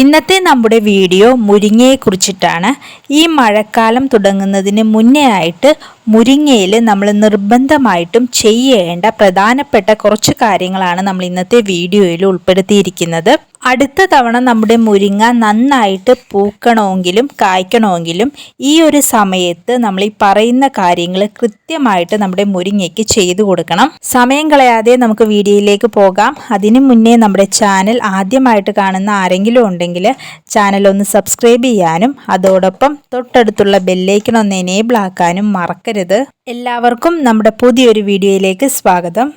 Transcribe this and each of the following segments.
ഇന്നത്തെ നമ്മുടെ വീഡിയോ മുരിങ്ങയെ കുറിച്ചിട്ടാണ്. ഈ മഴക്കാലം തുടങ്ങുന്നതിന് മുന്നേ ആയിട്ട് മുരിങ്ങയിൽ നമ്മൾ നിർബന്ധമായിട്ടും ചെയ്യേണ്ട പ്രധാനപ്പെട്ട കുറച്ച് കാര്യങ്ങളാണ് നമ്മൾ ഇന്നത്തെ വീഡിയോയിൽ ഉൾപ്പെടുത്തിയിരിക്കുന്നത്. അടുത്ത തവണ നമ്മുടെ മുരിങ്ങ നന്നായിട്ട് പൂക്കണമെങ്കിലും കായ്ക്കണമെങ്കിലും ഈ ഒരു സമയത്ത് നമ്മൾ ഈ പറയുന്ന കാര്യങ്ങൾ കൃത്യമായിട്ട് നമ്മുടെ മുരിങ്ങയ്ക്ക് ചെയ്തു കൊടുക്കണം. സമയം കളയാതെ നമുക്ക് വീഡിയോയിലേക്ക് പോകാം. അതിനു മുന്നേ നമ്മുടെ ചാനൽ ആദ്യമായിട്ട് കാണുന്ന ആരെങ്കിലും ഉണ്ടെങ്കിൽ ചാനൽ ഒന്ന് സബ്സ്ക്രൈബ് ചെയ്യാനും അതോടൊപ്പം തൊട്ടടുത്തുള്ള ബെല്ലേക്കൻ ഒന്ന് എനേബിൾ ആക്കാനും മറക്കരുത്. എല്ലാവർക്കും നമ്മുടെ പുതിയൊരു വീഡിയോയിലേക്ക് സ്വാഗതം.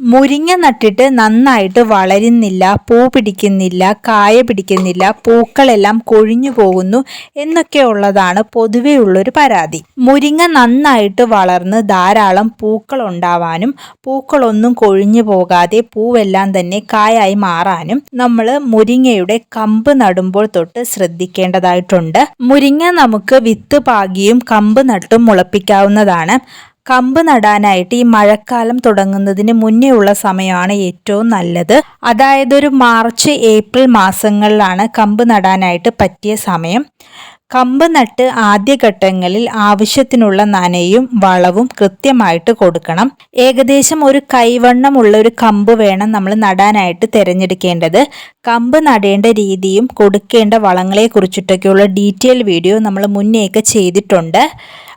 മുരിങ്ങ നട്ടിട്ട് നന്നായിട്ട് വളരുന്നില്ല പൂ പിടിക്കുന്നില്ല കായ പിടിക്കുന്നില്ല പൂക്കളെല്ലാം കൊഴിഞ്ഞു പോകുന്നു എന്നൊക്കെ ഉള്ളതാണ് പൊതുവേ ഉള്ളൊരു പരാതി. മുരിങ്ങ നന്നായിട്ട് വളർന്ന് ധാരാളം പൂക്കൾ ഉണ്ടാവാനും പൂക്കളൊന്നും കൊഴിഞ്ഞു പോകാതെ പൂവെല്ലാം തന്നെ കായായി മാറാനും നമ്മൾ മുരിങ്ങയുടെ കമ്പ് നടുമ്പോൾ തൊട്ട് ശ്രദ്ധിക്കേണ്ടതായിട്ടുണ്ട്. മുരിങ്ങ നമുക്ക് വിത്ത് പാകിയും കമ്പ് നട്ടും മുളപ്പിക്കാവുന്നതാണ്. കമ്പ് നടാനായിട്ട് ഈ മഴക്കാലം തുടങ്ങുന്നതിന് മുന്നേ ഉള്ള സമയമാണ് ഏറ്റവും നല്ലത്. അതായത് ഒരു മാർച്ച് ഏപ്രിൽ മാസങ്ങളിലാണ് കമ്പ് നടാനായിട്ട് പറ്റിയ സമയം. കമ്പ് നട്ട് ആദ്യഘട്ടങ്ങളിൽ ആവശ്യത്തിനുള്ള നനയും വളവും കൃത്യമായിട്ട് കൊടുക്കണം. ഏകദേശം ഒരു കൈവണ്ണമുള്ള ഒരു കമ്പ് വേണം നമ്മൾ നടാനായിട്ട് തിരഞ്ഞെടുക്കേണ്ടത്. കമ്പ് നടേണ്ട രീതിയും കൊടുക്കേണ്ട വളങ്ങളെ കുറിച്ചിട്ടൊക്കെയുള്ള ഡീറ്റെയിൽ വീഡിയോ നമ്മൾ മുന്നേയൊക്കെ ചെയ്തിട്ടുണ്ട്.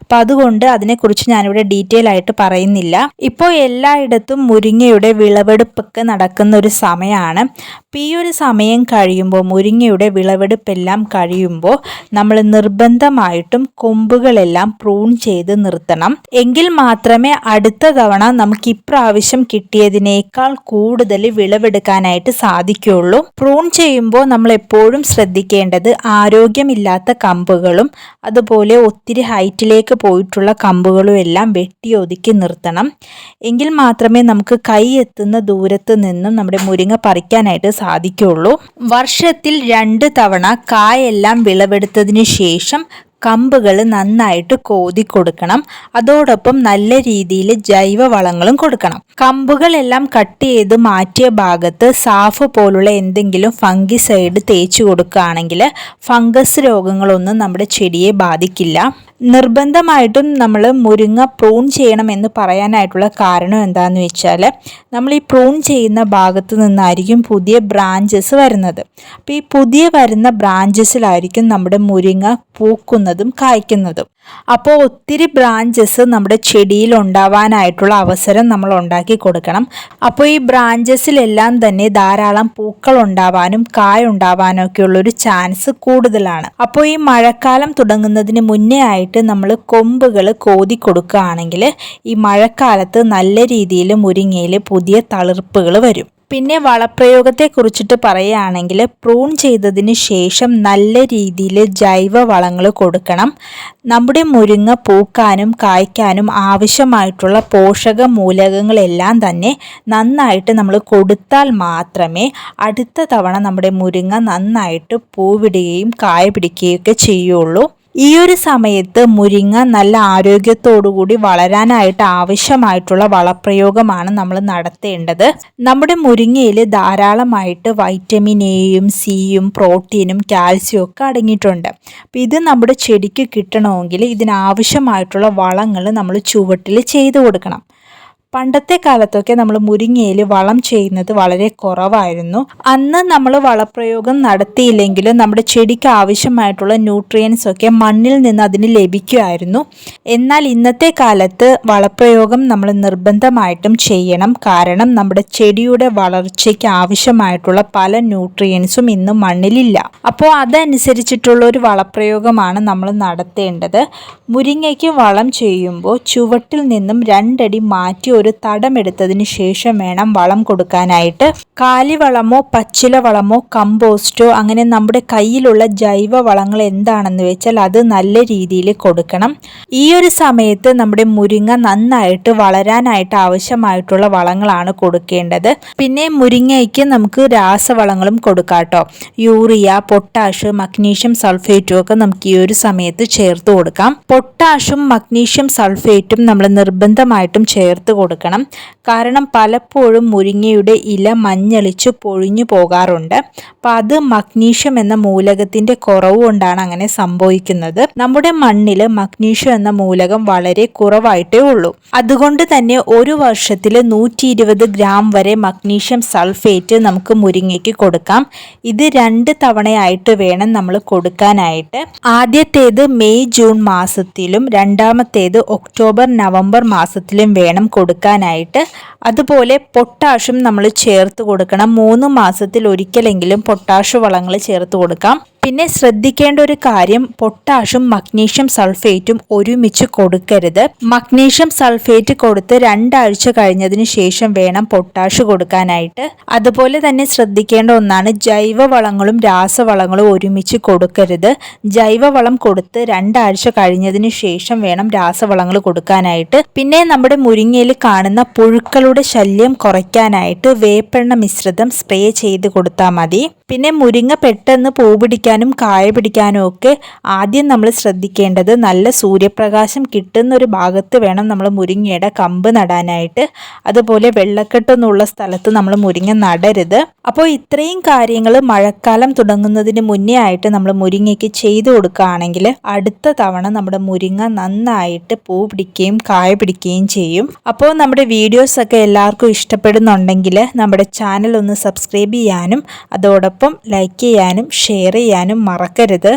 അപ്പം അതുകൊണ്ട് അതിനെക്കുറിച്ച് ഞാനിവിടെ ഡീറ്റെയിൽ ആയിട്ട് പറയുന്നില്ല. ഇപ്പോൾ എല്ലായിടത്തും മുരിങ്ങയുടെ വിളവെടുപ്പൊക്കെ നടക്കുന്ന ഒരു സമയമാണ് അപ്പം ഈ ഒരു സമയം കഴിയുമ്പോൾ മുരിങ്ങയുടെ വിളവെടുപ്പെല്ലാം കഴിയുമ്പോൾ നമ്മൾ നിർബന്ധമായിട്ടും കൊമ്പുകളെല്ലാം പ്രൂൺ ചെയ്ത് നിർത്തണം. എങ്കിൽ മാത്രമേ അടുത്ത തവണ നമുക്ക് ഇപ്രാവശ്യം കിട്ടിയതിനേക്കാൾ കൂടുതൽ വിളവെടുക്കാനായിട്ട് സാധിക്കുകയുള്ളൂ പ്രൂൺ ചെയ്യുമ്പോൾ നമ്മൾ എപ്പോഴും ശ്രദ്ധിക്കേണ്ടത് ആരോഗ്യമില്ലാത്ത കമ്പുകളും അതുപോലെ ഒത്തിരി ഹൈറ്റിലേക്ക് പോയിട്ടുള്ള കമ്പുകളും എല്ലാം വെട്ടി ഒതുക്കി നിർത്തണം. എങ്കിൽ മാത്രമേ നമുക്ക് കൈ എത്തുന്ന ദൂരത്ത് നിന്നും നമ്മുടെ മുരിങ്ങ പറിക്കാനായിട്ട് സാധിക്കുകയുള്ളൂ വർഷത്തിൽ രണ്ട് തവണ കായെല്ലാം വിളവെടുത്തതിന് ശേഷം കമ്പുകൾ നന്നായിട്ട് കോതി കൊടുക്കണം. അതോടൊപ്പം നല്ല രീതിയിൽ ജൈവവളങ്ങളും കൊടുക്കണം. കമ്പുകളെല്ലാം കട്ട് ചെയ്ത് മാറ്റിയ ഭാഗത്ത് സാഫ് പോലുള്ള എന്തെങ്കിലും ഫംഗിസൈഡ് തേച്ച് കൊടുക്കുകയാണെങ്കിൽ ഫംഗസ് രോഗങ്ങളൊന്നും നമ്മുടെ ചെടിയെ ബാധിക്കില്ല. നിർബന്ധമായിട്ടും നമ്മൾ മുരിങ്ങ പ്രൂൺ ചെയ്യണമെന്ന് പറയാനായിട്ടുള്ള കാരണം എന്താണെന്ന് വെച്ചാൽ നമ്മൾ ഈ പ്രൂൺ ചെയ്യുന്ന ഭാഗത്ത് നിന്നായിരിക്കും പുതിയ ബ്രാഞ്ചസ് വരുന്നത്. അപ്പോൾ ഈ പുതിയ വരുന്ന ബ്രാഞ്ചസിലായിരിക്കും നമ്മുടെ മുരിങ്ങ പൂക്കുന്നതും കായ്ക്കുന്നതും. അപ്പോൾ ഒത്തിരി ബ്രാഞ്ചസ് നമ്മുടെ ചെടിയിൽ ഉണ്ടാവാനായിട്ടുള്ള അവസരം നമ്മൾ ഉണ്ടാക്കി കൊടുക്കണം. അപ്പോൾ ഈ ബ്രാഞ്ചസിലെല്ലാം തന്നെ ധാരാളം പൂക്കൾ ഉണ്ടാവാനും കായ ഉണ്ടാവാനും ഒക്കെ ഉള്ളൊരു ചാൻസ് കൂടുതലാണ്. അപ്പോൾ ഈ മഴക്കാലം തുടങ്ങുന്നതിന് മുന്നേ ആയിട്ട് നമ്മൾ കൊമ്പുകൾ കോതി കൊടുക്കുകയാണെങ്കിൽ ഈ മഴക്കാലത്ത് നല്ല രീതിയിൽ മുരിങ്ങയിൽ പുതിയ തളിർപ്പുകൾ വരും. പിന്നെ വളപ്രയോഗത്തെ കുറിച്ചിട്ട് പറയുകയാണെങ്കിൽ പ്രൂൺ ചെയ്തതിന് ശേഷം നല്ല രീതിയിൽ ജൈവ വളങ്ങൾ കൊടുക്കണം. നമ്മുടെ മുരിങ്ങ പൂക്കാനും കായ്ക്കാനും ആവശ്യമായിട്ടുള്ള പോഷക മൂലകങ്ങളെല്ലാം തന്നെ നന്നായിട്ട് നമ്മൾ കൊടുത്താൽ മാത്രമേ അടുത്ത തവണ നമ്മുടെ മുരിങ്ങ നന്നായിട്ട് പൂവിടുകയും കായ പിടിക്കുകയൊക്കെ ചെയ്യുള്ളൂ. ഈ ഒരു സമയത്ത് മുരിങ്ങ നല്ല ആരോഗ്യത്തോടുകൂടി വളരാനായിട്ട് ആവശ്യമായിട്ടുള്ള വളപ്രയോഗമാണ് നമ്മൾ നടത്തേണ്ടത്. നമ്മുടെ മുരിങ്ങയിൽ ധാരാളമായിട്ട് വൈറ്റമിൻ എയും സിയും പ്രോട്ടീനും കാൽസ്യവും ഒക്കെ അടങ്ങിയിട്ടുണ്ട്. അപ്പം ഇത് നമ്മുടെ ചെടിക്ക് കിട്ടണമെങ്കിൽ ഇതിനാവശ്യമായിട്ടുള്ള വളങ്ങൾ നമ്മൾ ചുവട്ടിൽ ചെയ്തു കൊടുക്കണം. പണ്ടത്തെ കാലത്തൊക്കെ നമ്മൾ മുരിങ്ങയിൽ വളം ചെയ്യുന്നത് വളരെ കുറവായിരുന്നു. അന്ന് നമ്മൾ വളപ്രയോഗം നടത്തിയില്ലെങ്കിലും നമ്മുടെ ചെടിക്ക് ആവശ്യമായിട്ടുള്ള ന്യൂട്രിയൻസ് ഒക്കെ മണ്ണിൽ നിന്ന് അതിന് ലഭിക്കുമായിരുന്നു. എന്നാൽ ഇന്നത്തെ കാലത്ത് വളപ്രയോഗം നമ്മൾ നിർബന്ധമായിട്ടും ചെയ്യണം. കാരണം നമ്മുടെ ചെടിയുടെ വളർച്ചയ്ക്ക് ആവശ്യമായിട്ടുള്ള പല ന്യൂട്രിയൻസും ഇന്ന് മണ്ണിലില്ല. അപ്പോൾ അതനുസരിച്ചിട്ടുള്ള ഒരു വളപ്രയോഗമാണ് നമ്മൾ നടത്തേണ്ടത്. മുരിങ്ങയ്ക്ക് വളം ചെയ്യുമ്പോൾ ചുവട്ടിൽ നിന്നും രണ്ടടി മാറ്റി ഒരു തടമെടുത്തതിന് ശേഷം വേണം വളം കൊടുക്കാനായിട്ട്. കാലിവളമോ പച്ചില വളമോ കമ്പോസ്റ്റോ അങ്ങനെ നമ്മുടെ കയ്യിലുള്ള ജൈവ വളങ്ങൾ എന്താണെന്ന് വെച്ചാൽ അത് നല്ല രീതിയിൽ കൊടുക്കണം. ഈ ഒരു സമയത്ത് നമ്മുടെ മുരിങ്ങ നന്നായിട്ട് വളരാനായിട്ട് ആവശ്യമായിട്ടുള്ള വളങ്ങളാണ് കൊടുക്കേണ്ടത്. പിന്നെ മുരിങ്ങയ്ക്ക് നമുക്ക് രാസവളങ്ങളും കൊടുക്കാട്ടോ. യൂറിയ പൊട്ടാഷ് മഗ്നീഷ്യം സൾഫേറ്റും ഒക്കെ നമുക്ക് ഈ ഒരു സമയത്ത് ചേർത്ത് കൊടുക്കാം. പൊട്ടാഷും മഗ്നീഷ്യം സൾഫേറ്റും നമ്മൾ നിർബന്ധമായിട്ടും ചേർത്ത് കൊടുക്കണം. കൊടുക്കണം. കാരണം പലപ്പോഴും മുരിങ്ങയുടെ ഇല മഞ്ഞളിച്ച് പൊഴിഞ്ഞു പോകാറുണ്ട്. അപ്പം അത് മഗ്നീഷ്യം എന്ന മൂലകത്തിന്റെ കുറവ് കൊണ്ടാണ് അങ്ങനെ സംഭവിക്കുന്നത്. നമ്മുടെ മണ്ണിൽ മഗ്നീഷ്യം എന്ന മൂലകം വളരെ കുറവായിട്ടേ ഉള്ളൂ. അതുകൊണ്ട് തന്നെ ഒരു വർഷത്തിൽ നൂറ്റി ഇരുപത് ഗ്രാം വരെ മഗ്നീഷ്യം സൾഫേറ്റ് നമുക്ക് മുരിങ്ങയ്ക്ക് കൊടുക്കാം. ഇത് രണ്ട് തവണയായിട്ട് വേണം നമ്മൾ കൊടുക്കാനായിട്ട്. ആദ്യത്തേത് മെയ് ജൂൺ മാസത്തിലും രണ്ടാമത്തേത് ഒക്ടോബർ നവംബർ മാസത്തിലും വേണം കൊടുക്കാനായിട്ട്. അതുപോലെ പൊട്ടാഷും നമ്മൾ ചേർത്ത് കൊടുക്കണം. മൂന്ന് മാസത്തിൽ ഒരിക്കലെങ്കിലും പൊട്ടാഷ് വളങ്ങൾ ചേർത്ത് കൊടുക്കാം. പിന്നെ ശ്രദ്ധിക്കേണ്ട ഒരു കാര്യം പൊട്ടാഷും മഗ്നീഷ്യം സൾഫേറ്റും ഒരുമിച്ച് കൊടുക്കരുത്. മഗ്നീഷ്യം സൾഫേറ്റ് കൊടുത്ത് രണ്ടാഴ്ച കഴിഞ്ഞതിന് ശേഷം വേണം പൊട്ടാഷ് കൊടുക്കാനായിട്ട്. അതുപോലെ തന്നെ ശ്രദ്ധിക്കേണ്ട ഒന്നാണ് ജൈവവളങ്ങളും രാസവളങ്ങളും ഒരുമിച്ച് കൊടുക്കരുത്. ജൈവവളം കൊടുത്ത് രണ്ടാഴ്ച കഴിഞ്ഞതിന് ശേഷം വേണം രാസവളങ്ങൾ കൊടുക്കാനായിട്ട്. പിന്നെ നമ്മുടെ മുരിങ്ങയിൽ കാണുന്ന പുഴുക്കളുടെ ശല്യം കുറയ്ക്കാനായിട്ട് വേപ്പെണ്ണ മിശ്രിതം സ്പ്രേ ചെയ്ത് കൊടുത്താൽ മതി. പിന്നെ മുരിങ്ങ പെട്ടെന്ന് പൂ പിടിക്കാനും കായ പിടിക്കാനും ഒക്കെ ആദ്യം നമ്മൾ ശ്രദ്ധിക്കേണ്ടത് നല്ല സൂര്യപ്രകാശം കിട്ടുന്ന ഒരു ഭാഗത്ത് വേണം നമ്മൾ മുരിങ്ങയുടെ കമ്പ് നടാനായിട്ട്. അതുപോലെ വെള്ളക്കെട്ടൊന്നുള്ള സ്ഥലത്ത് നമ്മൾ മുരിങ്ങ നടരുത്. അപ്പോൾ ഇത്രയും കാര്യങ്ങൾ മഴക്കാലം തുടങ്ങുന്നതിന് മുന്നേ ആയിട്ട് നമ്മൾ മുരിങ്ങയ്ക്ക് ചെയ്തു കൊടുക്കുകയാണെങ്കിൽ അടുത്ത തവണ നമ്മുടെ മുരിങ്ങ നന്നായിട്ട് പൂ പിടിക്കുകയും കായ പിടിക്കുകയും ചെയ്യും. അപ്പോൾ നമ്മുടെ വീഡിയോസൊക്കെ എല്ലാവർക്കും ഇഷ്ടപ്പെടുന്നുണ്ടെങ്കിൽ നമ്മുടെ ചാനൽ ഒന്ന് സബ്സ്ക്രൈബ് ചെയ്യാനും അതോടൊപ്പം ലൈക്ക് ചെയ്യാനും ഷെയർ ചെയ്യാനും മറക്കരുത്.